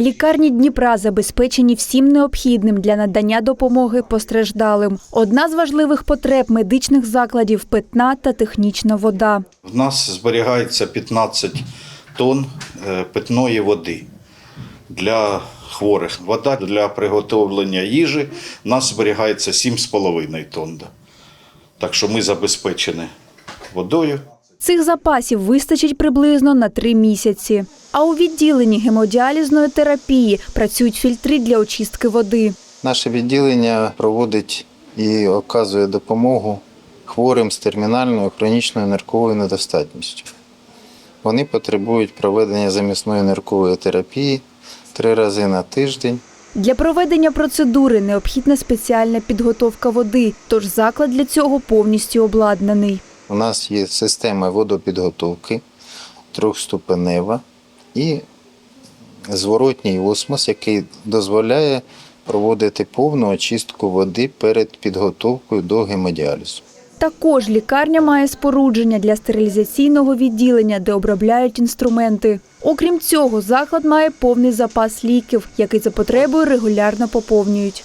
Лікарні Дніпра забезпечені всім необхідним для надання допомоги постраждалим. Одна з важливих потреб медичних закладів питна та технічна вода. В нас зберігається 15 тонн е, питної води для хворих. Вода для приготовлення їжі в нас зберігається 7,5 тонн. Так що ми забезпечені водою. Цих запасів вистачить приблизно на три місяці. А у відділенні гемодіалізної терапії працюють фільтри для очистки води. Наше відділення проводить і оказує допомогу хворим з термінальною хронічною нирковою недостатністю. Вони потребують проведення замісної ниркової терапії три рази на тиждень. Для проведення процедури необхідна спеціальна підготовка води, тож заклад для цього повністю обладнаний. У нас є система водопідготовки трьохступенева і зворотній осмос, який дозволяє проводити повну очистку води перед підготовкою до гемодіалізу. Також лікарня має спорудження для стерилізаційного відділення, де обробляють інструменти. Окрім цього, заклад має повний запас ліків, який за потребою регулярно поповнюють.